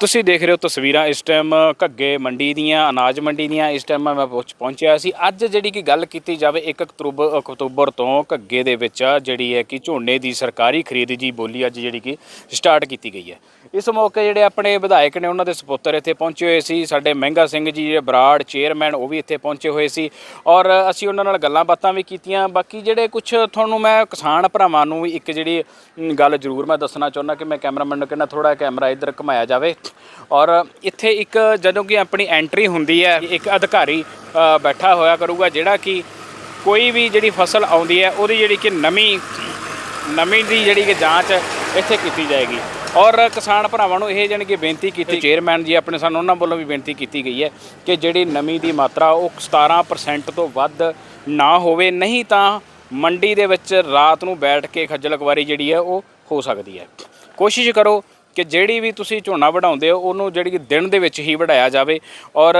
ਤੁਸੀਂ ਦੇਖ ਰਹੇ ਹੋ ਤਸਵੀਰਾਂ ਇਸ ਟਾਈਮ ਘੱਗੇ ਮੰਡੀ ਦੀਆਂ, ਅਨਾਜ ਮੰਡੀ ਦੀਆਂ। ਇਸ ਟਾਈਮ ਮੈਂ ਪਹੁੰਚ- ਪਹੁੰਚਿਆ ਸੀ। ਅੱਜ ਜਿਹੜੀ ਕਿ ਗੱਲ ਕੀਤੀ ਜਾਵੇ 1 ਅਕਤੂਬਰ ਅਕਤੂਬਰ ਤੋਂ ਘੱਗੇ ਦੇ ਵਿੱਚ ਜਿਹੜੀ ਹੈ ਕਿ ਝੋਨੇ ਦੀ ਸਰਕਾਰੀ ਖਰੀਦ ਜੀ ਬੋਲੀ ਅੱਜ ਜਿਹੜੀ ਕਿ ਸਟਾਰਟ ਕੀਤੀ ਗਈ ਹੈ। ਇਸ ਮੌਕੇ ਜਿਹੜੇ ਆਪਣੇ ਵਿਧਾਇਕ ਨੇ, ਉਹਨਾਂ ਦੇ ਸਪੁੱਤਰ ਇੱਥੇ ਪਹੁੰਚੇ ਹੋਏ ਸੀ। ਸਾਡੇ ਮਹਿੰਗਾ ਸਿੰਘ ਜੀ, ਜਿਹੜੇ ਬਰਾੜ ਚੇਅਰਮੈਨ ਉਹ ਵੀ ਇੱਥੇ ਪਹੁੰਚੇ ਹੋਏ ਸੀ। ਔਰ ਅਸੀਂ ਉਹਨਾਂ ਨਾਲ ਗੱਲਾਂ ਬਾਤਾਂ ਵੀ ਕੀਤੀਆਂ। ਬਾਕੀ ਜਿਹੜੇ ਕੁਝ ਤੁਹਾਨੂੰ ਮੈਂ ਕਿਸਾਨ ਭਰਾਵਾਂ ਨੂੰ ਵੀ ਇੱਕ ਜਿਹੜੀ ਗੱਲ ਜ਼ਰੂਰ ਮੈਂ ਦੱਸਣਾ ਚਾਹੁੰਦਾ ਕਿ ਮੈਂ ਕੈਮਰਾਮੈਨ ਨੂੰ ਕਹਿੰਦਾ ਥੋੜਾ ਕੈਮਰਾ ਇੱਧਰ ਘੁਮਾਇਆ ਜਾਵੇ। ਔਰ ਇੱਥੇ ਇੱਕ ਜਦੋਂ ਕਿ ਆਪਣੀ ਐਂਟਰੀ ਹੁੰਦੀ ਹੈ, ਇੱਕ ਅਧਿਕਾਰੀ ਬੈਠਾ ਹੋਇਆ ਕਰੂਗਾ, ਜਿਹੜਾ ਕਿ ਕੋਈ ਵੀ ਜਿਹੜੀ ਫਸਲ ਆਉਂਦੀ ਹੈ, ਉਹਦੀ ਜਿਹੜੀ ਕਿ ਨਵੀਂ ਨਮੀ ਦੀ ਜਿਹੜੀ ਕਿ ਜਾਂਚ ਇੱਥੇ ਕੀਤੀ ਜਾਏਗੀ। ਔਰ ਕਿਸਾਨ ਭਰਾਵਾਂ ਨੂੰ ਇਹ ਜਾਣੀ ਕਿ ਬੇਨਤੀ ਕੀਤੀ ਚੇਅਰਮੈਨ ਜੀ ਆਪਣੇ ਸਾਨੂੰ ਉਹਨਾਂ ਵੱਲੋਂ ਵੀ ਬੇਨਤੀ ਕੀਤੀ ਗਈ ਹੈ ਕਿ ਜਿਹੜੀ ਨਮੀ ਦੀ ਮਾਤਰਾ ਉਹ 17% ਤੋਂ ਵੱਧ ਨਾ ਹੋਵੇ ਨਹੀਂ ਤਾਂ ਮੰਡੀ ਦੇ ਵਿੱਚ ਰਾਤ ਨੂੰ ਬੈਠ ਕੇ ਖੱਜਲ ਖਵਾਰੀ ਜਿਹੜੀ ਹੈ ਉਹ ਹੋ ਸਕਦੀ ਹੈ। ਕੋਸ਼ਿਸ਼ ਕਰੋ ਕਿ ਜਿਹੜੀ ਵੀ ਤੁਸੀਂ ਝੋਨਾ ਵਢਾਉਂਦੇ ਹੋ ਉਹਨੂੰ ਜਿਹੜੀ ਦਿਨ ਦੇ ਵਿੱਚ ਹੀ ਵਢਾਇਆ ਜਾਵੇ ਔਰ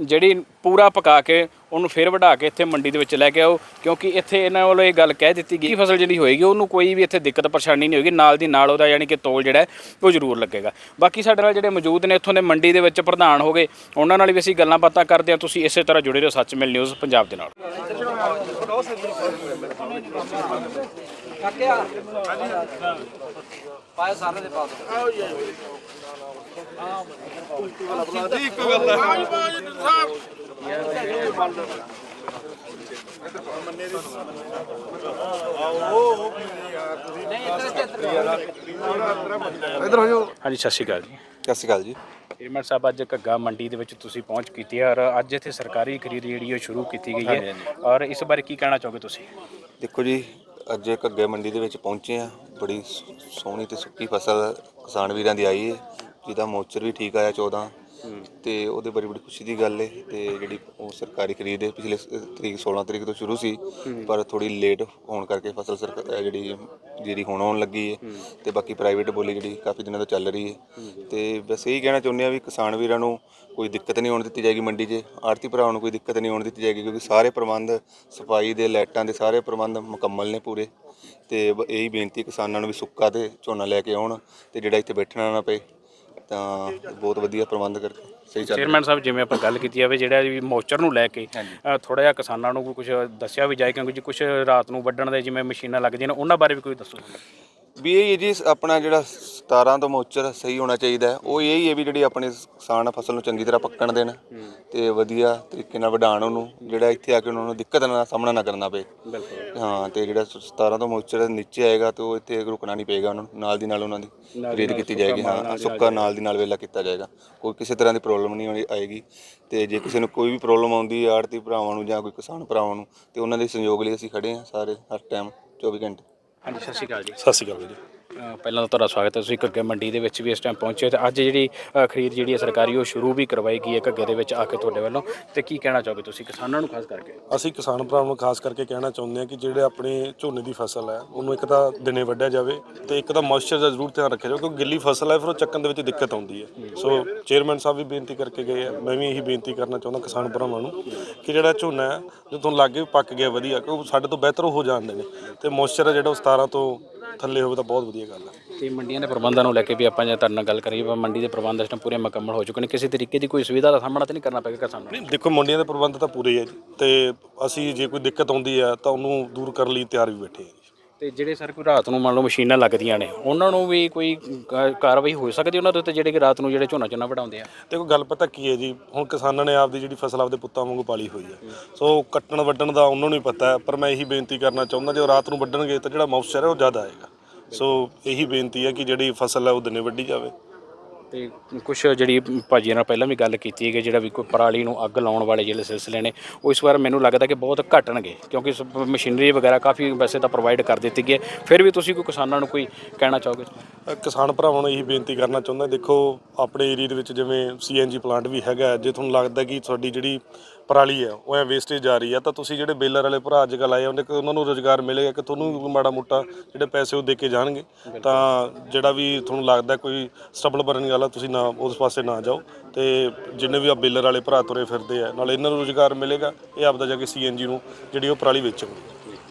ਜਿਹੜੀ ਪੂਰਾ ਪਕਾ ਕੇ ਉਹਨੂੰ ਫਿਰ ਵਢਾ ਕੇ ਇੱਥੇ ਮੰਡੀ ਦੇ ਵਿੱਚ ਲੈ ਕੇ ਆਓ, ਕਿਉਂਕਿ ਇੱਥੇ ਇਹਨਾਂ ਵੱਲੋਂ ਇਹ ਗੱਲ ਕਹਿ ਦਿੱਤੀ ਗਈ ਫਸਲ ਜਿਹੜੀ ਹੋਏਗੀ, ਉਹਨੂੰ ਕੋਈ ਵੀ ਇੱਥੇ ਦਿੱਕਤ ਪਰੇਸ਼ਾਨੀ ਨਹੀਂ ਹੋਏਗੀ, ਨਾਲ ਦੀ ਨਾਲ ਉਹਦਾ ਯਾਨੀ ਕਿ ਤੋਲ ਜਿਹੜਾ ਉਹ ਜ਼ਰੂਰ ਲੱਗੇਗਾ। ਬਾਕੀ ਸਾਡੇ ਨਾਲ ਜਿਹੜੇ ਮੌਜੂਦ ਨੇ, ਇੱਥੋਂ ਦੇ ਮੰਡੀ ਦੇ ਵਿੱਚ ਪ੍ਰਧਾਨ ਹੋ ਗਏ, ਉਹਨਾਂ ਨਾਲ ਵੀ ਅਸੀਂ ਗੱਲਾਂ ਬਾਤਾਂ ਕਰਦੇ ਹਾਂ, ਤੁਸੀਂ ਇਸੇ ਤਰ੍ਹਾਂ ਜੁੜੇ ਰਹੋ ਸੱਚ ਮਿਲ ਨਿਊਜ਼ ਪੰਜਾਬ ਦੇ ਨਾਲ। ਪਾਇਆ ਸਾਰੇ ਦੇ ਪਾਸ। ਇਧਰ ਹੋ ਜਾਓ। ਹਾਂਜੀ ਸਤਿ ਸ਼੍ਰੀ ਅਕਾਲ ਜੀ। ਸਤਿ ਸ਼੍ਰੀ ਅਕਾਲ ਜੀ। ਚੇਅਰਮੈਨ ਸਾਹਿਬ ਅੱਜ ਘੱਗਾ ਮੰਡੀ ਦੇ ਵਿੱਚ ਤੁਸੀਂ ਪਹੁੰਚ ਕੀਤੀ ਹੈ ਔਰ ਅੱਜ ਇੱਥੇ ਸਰਕਾਰੀ ਖਰੀਦ ਜਿਹੜੀ ਉਹ ਸ਼ੁਰੂ ਕੀਤੀ ਗਈ ਹੈ। ਔਰ ਇਸ ਬਾਰੇ ਕੀ ਕਹਿਣਾ ਚਾਹੋਗੇ ਤੁਸੀਂ? ਦੇਖੋ ਜੀ ਅੱਜ ਘੱਗੇ ਮੰਡੀ ਦੇ ਵਿੱਚ ਪਹੁੰਚੇ ਆ ਬੜੀ ਸੋਹਣੀ ਤੇ ਸੁੱਕੀ ਫਸਲ ਕਿਸਾਨ ਵੀਰਾਂ ਦੀ ਆਈ ਹੈ ਜਿਹਦਾ ਮੋਚਰ ਵੀ ਠੀਕ ਆਇਆ 14 ਤੇ ਉਹਦੇ ਬਾਰੇ ਬੜੀ ਖੁਸ਼ੀ ਦੀ ਗੱਲ ਹੈ ਤੇ ਜਿਹੜੀ ਉਹ ਸਰਕਾਰੀ ਖਰੀਦ ਹੈ ਪਿਛਲੇ ਸ- ਤਰੀਕ 16 ਤਰੀਕ ਤੋਂ ਸ਼ੁਰੂ ਸੀ, ਪਰ ਥੋੜੀ ਲੇਟ ਹੋਣ ਕਰਕੇ ਫਸਲ ਸਰਕ- ਅਹ ਜਿਹੜੀ ਜਿਹੜੀ ਹੁਣ ਆਉਣ ਲੱਗੀ ਹੈ ਤੇ ਬਾਕੀ ਪ੍ਰਾਈਵੇਟ ਬੋਲੀ ਜਿਹੜੀ ਕਾਫੀ ਦਿਨਾਂ ਤੋਂ ਚੱਲ ਰਹੀ ਹੈ ਤੇ ਬਸ ਇਹੀ ਕਹਿਣਾ ਚਾਹੁੰਦੇ ਆ ਵੀ ਕਿਸਾਨ ਵੀਰਾਂ ਨੂੰ ਕੋਈ ਦਿੱਕਤ ਨਹੀਂ ਆਉਣ ਦਿੱਤੀ ਜਾਏਗੀ ਮੰਡੀ 'ਚ ਆੜਤੀ ਭਰਾਵਾਂ ਨੂੰ ਕੋਈ ਦਿੱਕਤ ਨਹੀਂ ਆਉਣ ਦਿੱਤੀ ਜਾਏਗੀ ਕਿਉਂਕਿ ਸਾਰੇ ਪ੍ਰਬੰਧ ਸਫ਼ਾਈ ਦੇ, ਲਾਈਟਾਂ ਦੇ ਸਾਰੇ ਪ੍ਰਬੰਧ ਮੁਕੰਮਲ ਨੇ ਪੂਰੇ। ਤੇ ਬ- ਇਹੀ ਬੇਨਤੀ ਕਿਸਾਨਾਂ ਨੂੰ ਵੀ ਸੁੱਕਾ ਤੇ ਝੋਨਾ ਲੈ ਕੇ ਆਉਣ ਤੇ ਜਿਹੜਾ ਇੱਥੇ ਬੈਠਣਾ ਨਾ ਪਏ। ਤਾਂ ਬਹੁਤ ਵਧੀਆ ਪ੍ਰਬੰਧ ਕਰਕੇ ਸਹੀ ਚੱਲ ਚੇਅਰਮੈਨ ਸਾਹਿਬ ਜਿਵੇਂ ਆਪਾਂ ਗੱਲ ਕੀਤੀ ਜਾਵੇ ਜਿਹੜਾ ਵੀ ਮੋਚਰ ਨੂੰ ਲੈ ਕੇ ਥੋੜਾ ਜਿਹਾ ਕਿਸਾਨਾਂ ਨੂੰ ਕੁਝ ਦੱਸਿਆ ਵੀ ਜਾਏ ਕਿਉਂਕਿ ਜੀ ਕੁਝ ਰਾਤ ਨੂੰ ਵੱਢਣ ਦੇ ਜਿਵੇਂ ਮਸ਼ੀਨਾਂ ਲੱਗਦੀਆਂ ਨੇ ਉਹਨਾਂ ਬਾਰੇ ਵੀ ਕੋਈ ਦੱਸੋ। ਵੀ ਇਹ ਜੀ ਆਪਣਾ ਜਿਹੜਾ 17 ਤੋਂ ਮੋਚਰ ਸਹੀ ਹੋਣਾ ਚਾਹੀਦਾ ਹੈ। ਉਹ ਇਹ ਹੀ ਹੈ ਵੀ ਜਿਹੜੀ ਆਪਣੀ ਕਿਸਾਨ ਫਸਲ ਨੂੰ ਚੰਗੀ ਤਰ੍ਹਾਂ ਪੱਕਣ ਦੇਣ ਤੇ ਵਧੀਆ ਤਰੀਕੇ ਨਾਲ ਵਢਾਣ ਉਹਨੂੰ ਜਿਹੜਾ ਇੱਥੇ ਆ ਕੇ ਉਹਨਾਂ ਨੂੰ ਦਿੱਕਤ ਦਾ ਸਾਹਮਣਾ ਨਾ ਕਰਨਾ ਪਏ। ਬਿਲਕੁਲ। ਹਾਂ ਤੇ ਜਿਹੜਾ 17 ਤੋਂ ਮੋਚਰ ਨੀਚੇ ਆਏਗਾ ਤੇ ਉਹ ਇੱਥੇ ਰੁਕਣਾ ਨਹੀਂ ਪਏਗਾ ਉਹਨਾਂ ਨੂੰ ਨਾਲ ਦੀ ਨਾਲ ਉਹਨਾਂ ਦੀ ਖਰੀਦ ਕੀਤੀ ਜਾਏਗੀ ਹਾਂ ਸੁੱਕਾ ਨਾਲ ਦੀ ਨਾਲ ਵੇਲਾ ਕੀਤਾ ਜਾਏਗਾ। ਕੋਈ ਕਿਸੇ ਤਰ੍ਹਾਂ ਦੀ ਪ੍ਰੋਬਲਮ ਨਹੀਂ ਆਉਣੀ- ਆਏਗੀ। ਤੇ ਜੇ ਕਿਸੇ ਨੂੰ ਕੋਈ ਵੀ ਪ੍ਰੋਬਲਮ ਆਉਂਦੀ ਆੜਤੀ ਭਰਾਵਾਂ ਨੂੰ ਜਾਂ ਕੋਈ ਕਿਸਾਨ ਭਰਾਵਾਂ ਨੂੰ ਤੇ ਉਹਨਾਂ ਦੇ ਸਹਿਯੋਗ ਲਈ ਅਸੀਂ ਖੜੇ ਹਾਂ ਸਾਰੇ ਹਰ ਟਾਈਮ 24 ਘੰਟੇ। ਹਾਂਜੀ ਸਤਿ ਸ਼੍ਰੀ ਅਕਾਲ ਜੀ। ਸਤਿ ਸ਼੍ਰੀ ਅਕਾਲ ਜੀ। ਪਹਿਲਾਂ ਤਾਂ ਤੁਹਾਡਾ ਸਵਾਗਤ ਹੈ। ਤੁਸੀਂ ਘੱਗੇ ਮੰਡੀ ਦੇ ਵਿੱਚ ਵੀ ਇਸ ਟਾਈਮ ਪਹੁੰਚੇ ਤੇ ਅੱਜ ਜਿਹੜੀ ਖਰੀਦ ਜਿਹੜੀ ਹੈ ਸਰਕਾਰੀ, ਉਹ ਸ਼ੁਰੂ ਵੀ ਕਰਵਾਈ ਗਈ ਹੈ ਘੱਗੇ ਦੇ ਵਿੱਚ ਆ ਕੇ ਤੁਹਾਡੇ ਵੱਲੋਂ। ਤੇ ਕੀ ਕਹਿਣਾ ਚਾਹੋਗੇ ਤੁਸੀਂ ਕਿਸਾਨਾਂ ਨੂੰ ਖਾਸ ਕਰਕੇ? ਅਸੀਂ ਕਿਸਾਨ ਭਰਾਵਾਂ ਨੂੰ ਖਾਸ ਕਰਕੇ ਕਹਿਣਾ ਚਾਹੁੰਦੇ ਹਾਂ ਕਿ ਜਿਹੜੇ ਆਪਣੇ ਝੋਨੇ ਦੀ ਫਸਲ ਹੈ, ਉਹਨੂੰ ਇੱਕ ਤਾਂ ਦਿਨੇ ਵੱਢਿਆ ਜਾਵੇ ਤੇ ਇੱਕ ਤਾਂ ਮੋਇਸਚਰ ਦਾ ਜ਼ਰੂਰ ਧਿਆਨ ਰੱਖਿਆ ਜਾਵੇ ਕਿਉਂਕਿ ਗਿੱਲੀ ਫਸਲ ਹੈ, ਫਿਰ ਉਹ ਚੱਕਣ ਦੇ ਵਿੱਚ ਦਿੱਕਤ ਆਉਂਦੀ ਹੈ। ਸੋ ਚੇਅਰਮੈਨ ਸਾਹਿਬ ਵੀ ਬੇਨਤੀ ਕਰਕੇ ਗਏ ਆ, ਮੈਂ ਵੀ ਇਹੀ ਬੇਨਤੀ ਕਰਨਾ ਚਾਹੁੰਦਾ ਕਿਸਾਨ ਭਰਾਵਾਂ ਨੂੰ ਕਿ ਜਿਹੜਾ ਝੋਨਾ ਹੈ, ਜੋ ਤੁਹਾਨੂੰ ਲੱਗੇ ਵੀ ਪੱਕ ਗਿਆ ਵਧੀਆ ਕਿ ਉਹ ਸਾਡੇ ਤੋਂ ਬਿਹਤਰ ਹੋ ਜਾਂਦੇ ਨੇ। ਤੇ ਮੋਇਸਚਰ ਹੈ ਜਿਹੜਾ ਉਹ 17 ਤੋਂ ਥੱਲੇ ਹੋਵੇ ਤਾਂ ਬਹੁਤ ਵਧੀਆ ਗੱਲ ਹੈ ਤੇ ਮੰਡੀਆਂ ਦੇ ਪ੍ਰਬੰਧਾਂ ਨੂੰ ਲੈ ਕੇ ਵੀ ਆਪਾਂ ਜੇ ਤੁਹਾਡੇ ਨਾਲ ਗੱਲ ਕਰੀਏ ਤਾਂ ਮੰਡੀ ਦੇ ਪ੍ਰਬੰਧ ਇਸ ਟਾਈਮ ਪੂਰੇ ਮੁਕੰਮਲ ਹੋ ਚੁੱਕੇ ਨੇ। ਕਿਸੇ ਤਰੀਕੇ ਦੀ ਕੋਈ ਸੁਵਿਧਾ ਦਾ ਸਾਹਮਣਾ ਤਾਂ ਨਹੀਂ ਕਰਨਾ ਪਏਗਾ ਕਿਸਾਨਾਂ ਨੂੰ ਨਹੀਂ ਦੇਖੋ ਮੰਡੀਆਂ ਦੇ ਪ੍ਰਬੰਧ ਤਾਂ ਪੂਰੇ ਹੈ ਜੀ। ਤੇ ਅਸੀਂ ਜੇ ਕੋਈ ਦਿੱਕਤ ਆਉਂਦੀ ਹੈ ਤਾਂ ਉਹਨੂੰ ਦੂਰ ਕਰਨ ਲਈ ਤਿਆਰ ਵੀ ਬੈਠੇ ਹਾਂ ਜੀ। ਤੇ ਜਿਹੜੇ ਸਰ ਕੋਈ ਰਾਤ ਨੂੰ ਮੰਨ ਲਓ ਮਸ਼ੀਨਾਂ ਲੱਗਦੀਆਂ ਨੇ, ਉਹਨਾਂ ਨੂੰ ਵੀ ਕੋਈ ਕਾ- ਕਾਰਵਾਈ ਹੋ ਸਕਦੀ ਉਹਨਾਂ ਦੇ ਉੱਤੇ ਜਿਹੜੇ ਕਿ ਰਾਤ ਨੂੰ ਜਿਹੜੇ ਝੋਨਾ ਝੋਨਾ ਵਢਾਉਂਦੇ ਆ? ਦੇਖੋ, ਗੱਲ ਪਤਾ ਕੀ ਹੈ ਜੀ, ਹੁਣ ਕਿਸਾਨਾਂ ਨੇ ਆਪਦੀ ਜਿਹੜੀ ਫਸਲ ਆਪਦੇ ਪੁੱਤਾਂ ਵਾਂਗੂ ਪਾਲੀ ਹੋਈ ਹੈ। ਸੋ ਕੱਟਣ ਵੱਢਣ ਦਾ ਉਹਨਾਂ ਨੂੰ ਹੀ ਪਤਾ ਹੈ, ਪਰ ਮੈਂ ਇਹੀ ਬੇਨਤੀ ਕਰਨਾ ਚਾਹੁੰਦਾ, ਜੇ ਉਹ ਰਾਤ ਨੂੰ ਵੱਢਣਗੇ ਤਾਂ ਜਿਹੜਾ ਮੌਸਚਰ ਹੈ ਉਹ ਜ਼ਿਆਦਾ ਆਏਗਾ। ਸੋ ਇਹੀ ਬੇਨਤੀ ਹੈ ਕਿ ਜਿਹੜੀ ਫਸਲ ਹੈ ਉਹ ਦਿਨੇ ਵੱਢੀ ਜਾਵੇ। ਤੇ ਕੁਝ ਜਿਹੜੀ ਭਾਜੀ ਨਾਲ ਪਹਿਲਾਂ ਵੀ ਗੱਲ ਕੀਤੀ ਹੈ ਕਿ ਜਿਹੜਾ ਵੀ ਕੋਈ ਪਰਾਲੀ ਨੂੰ ਅੱਗ ਲਾਉਣ ਵਾਲੇ ਜਿਹੜੇ ਸਿਲਸਿਲੇ ਨੇ ਉਹ ਇਸ ਵਾਰ ਮੈਨੂੰ ਲੱਗਦਾ ਕਿ ਬਹੁਤ ਘਟਣਗੇ ਕਿਉਂਕਿ ਮਸ਼ੀਨਰੀ ਵਗੈਰਾ ਕਾਫੀ ਵੈਸੇ ਤਾਂ ਪ੍ਰੋਵਾਈਡ ਕਰ ਦਿੱਤੀ ਗਈ ਹੈ। ਫਿਰ ਵੀ ਤੁਸੀਂ ਕੋਈ ਕਿਸਾਨਾਂ ਨੂੰ ਕੋਈ ਕਹਿਣਾ ਚਾਹੋਗੇ ਕਿਸਾਨ ਭਰਾਵਾਂ ਨੂੰ ਇਹੀ ਬੇਨਤੀ ਕਰਨਾ ਚਾਹੁੰਦਾ ਦੇਖੋ ਆਪਣੇ ਏਰੀਆ ਦੇ ਵਿੱਚ ਜਿਵੇਂ ਸੀਐਨਜੀ ਪਲਾਂਟ ਵੀ ਹੈਗਾ ਜੇ ਤੁਹਾਨੂੰ ਲੱਗਦਾ ਕਿ ਤੁਹਾਡੀ ਜਿਹੜੀ ਪਰਾਲੀ ਹੈ ਉਹ ਐ ਵੇਸਟੇਜ ਜਾ ਰਹੀ ਹੈ ਤਾਂ ਤੁਸੀਂ ਜਿਹੜੇ ਬੇਲਰ ਵਾਲੇ ਭਰਾ ਅੱਜ ਕੱਲ੍ਹ ਆਏ ਉਹਨੇ ਉਹਨਾਂ ਨੂੰ ਰੋਜ਼ਗਾਰ ਮਿਲੇਗਾ ਕਿ ਤੁਹਾਨੂੰ ਮਾੜਾ ਮੋਟਾ ਜਿਹੜੇ ਪੈਸੇ ਉਹ ਦੇ ਕੇ ਜਾਣਗੇ। ਤਾਂ ਜਿਹੜਾ ਵੀ ਤੁਹਾਨੂੰ ਲੱਗਦਾ ਕੋਈ ਸਟਬਲ ਬਰਨ ਵਾਲਾ ਤੁਸੀਂ ਨਾ ਉਸ ਪਾਸੇ ਨਾ ਜਾਓ ਤੇ ਜਿੰਨੇ ਵੀ ਆ ਬੇਲਰ ਵਾਲੇ ਭਰਾ ਤੁਰੇ ਫਿਰਦੇ ਆ ਨਾਲ ਇਹਨਾਂ ਨੂੰ ਰੋਜ਼ਗਾਰ ਮਿਲੇਗਾ ਇਹ ਆਪਦਾ ਜਾ ਕੇ ਸੀਐਨਜੀ ਨੂੰ ਜਿਹੜੀ ਉਹ ਪਰਾਲੀ ਵੇਚਣਗੇ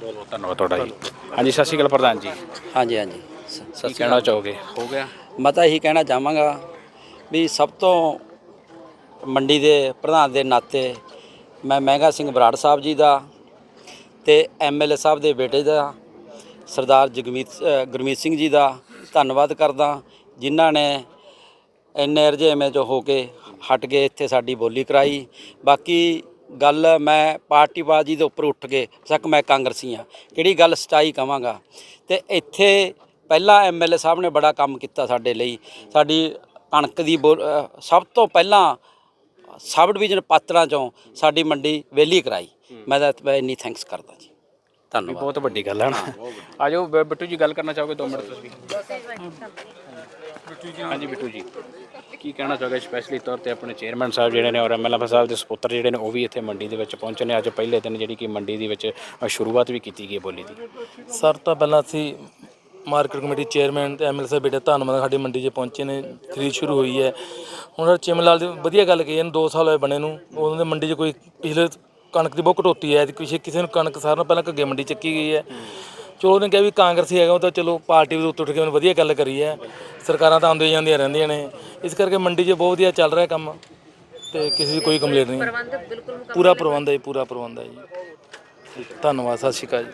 ਬਹੁਤ ਬਹੁਤ ਧੰਨਵਾਦ ਤੁਹਾਡਾ ਜੀ। ਹਾਂਜੀ ਸਤਿ ਸ਼੍ਰੀ ਅਕਾਲ ਪ੍ਰਧਾਨ ਜੀ। ਹਾਂਜੀ ਹਾਂਜੀ। ਸ- ਕੀ ਸਤਿ ਸ਼੍ਰੀ ਕਹਿਣਾ ਚਾਹੋਗੇ? ਹੋ ਗਿਆ। ਮੈਂ ਤਾਂ ਇਹੀ ਕਹਿਣਾ ਚਾਹਾਂਗਾ ਵੀ ਸਭ ਤੋਂ ਮੰਡੀ ਦੇ ਪ੍ਰਧਾਨ ਦੇ ਨਾਤੇ ਮੈਂ ਮਹਿੰਗਾ ਸਿੰਘ ਬਰਾੜ ਸਾਹਿਬ ਜੀ ਦਾ ਤੇ ਐਮਐਲਏ ਸਾਹਿਬ ਦੇ ਬੇਟੇ ਦਾ ਸਰਦਾਰ ਜਗਮੀਤ ਅ, ਗੁਰਮੀਤ ਸਿੰਘ ਜੀ ਦਾ ਧੰਨਵਾਦ ਕਰਦਾ ਜਿਨ੍ਹਾਂ ਨੇ ਇੰਨੇ ਰਜੇਵੇਂ ਚ ਹੋ ਕੇ ਹਟ ਕੇ ਇੱਥੇ ਸਾਡੀ ਬੋਲੀ ਕਰਾਈ। ਬਾਕੀ ਗੱਲ ਮੈਂ ਪਾਰਟੀਬਾਜ਼ੀ ਦੇ ਉੱਪਰ ਉੱਠ ਕੇ ਸੱਕ ਮੈਂ ਕਾਂਗਰਸੀ ਆ। ਕਿਹੜੀ ਗੱਲ ਸਚਾਈ ਕਵਾਂਗਾ? ਤੇ ਇੱਥੇ ਪਹਿਲਾਂ ਐਮਐਲਏ ਸਾਹਿਬ ਨੇ ਬੜਾ ਕੰਮ ਕੀਤਾ ਸਾਡੇ ਲਈ। ਸਾਡੀ ਕਣਕ ਦੀ ਸਭ ਤੋਂ ਪਹਿਲਾਂ ਸਬ ਡਿਵੀਜ਼ਨ ਪਾਤੜਾਂ ਚੋਂ ਸਾਡੀ ਮੰਡੀ ਵੇਲੀ ਕਰਾਈ। ਮੈਂ ਤਾਂ ਇੰਨੀ ਥੈਂਕਸ ਕਰਦਾ ਜੀ। ਧੰਨਵਾਦ। ਬਹੁਤ ਵੱਡੀ ਗੱਲ ਹੈ ਨਾ ਆਜੋ ਬਿੱਟੂ ਜੀ ਗੱਲ ਕਰਨਾ ਚਾਹੋਗੇ 2 ਮਿੰਟ ਤੁਸੀਂ। ਹਾਂਜੀ ਬਿੱਟੂ ਜੀ। ਕੀ ਕਹਿਣਾ ਚਾਹੋਗੇ ਸਪੈਸ਼ਲੀ ਤੌਰ ਤੇ ਆਪਣੇ ਚੇਅਰਮੈਨ ਸਾਹਿਬ ਜਿਹੜੇ ਨੇ ਔਰ ਐਮਐਲਏ ਸਾਹਿਬ ਦੇ ਸੁਪੁੱਤਰ ਜਿਹੜੇ ਨੇ, ਉਹ ਵੀ ਇੱਥੇ ਮੰਡੀ ਦੇ ਵਿੱਚ ਪਹੁੰਚੇ ਨੇ। ਅੱਜ ਪਹਿਲੇ ਦਿਨ ਜਿਹੜੀ ਕਿ ਮੰਡੀ ਦੇ ਵਿੱਚ ਸ਼ੁਰੂਆਤ ਵੀ ਕੀਤੀ ਗਈ ਬੋਲੀ ਦੀ। ਸਰ, ਤੋਂ ਪਹਿਲਾਂ ਅਸੀਂ ਮਾਰਕੀਟ ਕਮੇਟੀ ਚੇਅਰਮੈਨ ਤੇ ਐਮਐਲਏ ਸਾਹਿਬ ਬੇਟਾ ਧੰਨਵਾਦ ਸਾਡੀ ਮੰਡੀ 'ਚ ਪਹੁੰਚੇ ਨੇ। ਖਰੀਦ ਸ਼ੁਰੂ ਹੋਈ ਹੈ। ਹੁਣ ਸਰ ਲਾਲ ਦੀ ਵਧੀਆ ਗੱਲ ਕਹੀ ਇਹਨੂੰ 2 ਸਾਲ ਹੋਏ ਬਣੇ ਨੂੰ। ਉਹਨਾਂ ਦੇ ਮੰਡੀ 'ਚ ਕੋਈ ਪਿਛਲੇ ਕਣਕ ਦੀ ਬਹੁਤ ਕਟੌਤੀ ਹੈ। ਤੇ ਕਿਸੇ ਕਿਸੇ ਨੂੰ ਕਣਕ, ਸਾਰਿਆਂ ਨਾਲੋਂ ਪਹਿਲਾਂ ਘੱਗੇ ਮੰਡੀ ਚੱਕੀ ਗਈ ਹੈ। ਚਲੋ ਉਹਨੇ ਕਿਹਾ ਵੀ ਕਾਂਗਰਸੀ ਹੈਗਾ ਉਹ ਤਾਂ ਚਲੋ ਪਾਰਟੀ ਦੇ ਉੱਤੇ ਉੱਠ ਕੇ ਉਹਨੇ ਵਧੀਆ ਗੱਲ ਕਰੀ ਹੈ। ਸਰਕਾਰਾਂ ਤਾਂ ਆਉਂਦੀਆਂ ਜਾਂਦੀਆਂ ਰਹਿੰਦੀਆਂ ਨੇ। ਇਸ ਕਰਕੇ ਮੰਡੀ 'ਚ ਬਹੁਤ ਵਧੀਆ ਚੱਲ ਰਿਹਾ ਕੰਮ ਤੇ ਕਿਸੇ ਦੀ ਕੋਈ ਕੰਪਲੇਂਟ ਨਹੀਂ। ਪੂਰਾ ਪ੍ਰਬੰਧ ਹੈ ਜੀ ਪੂਰਾ ਪ੍ਰਬੰਧ ਹੈ ਜੀ। ਧੰਨਵਾਦ ਸਤਿ ਸ਼੍ਰੀ ਅਕਾਲ ਜੀ।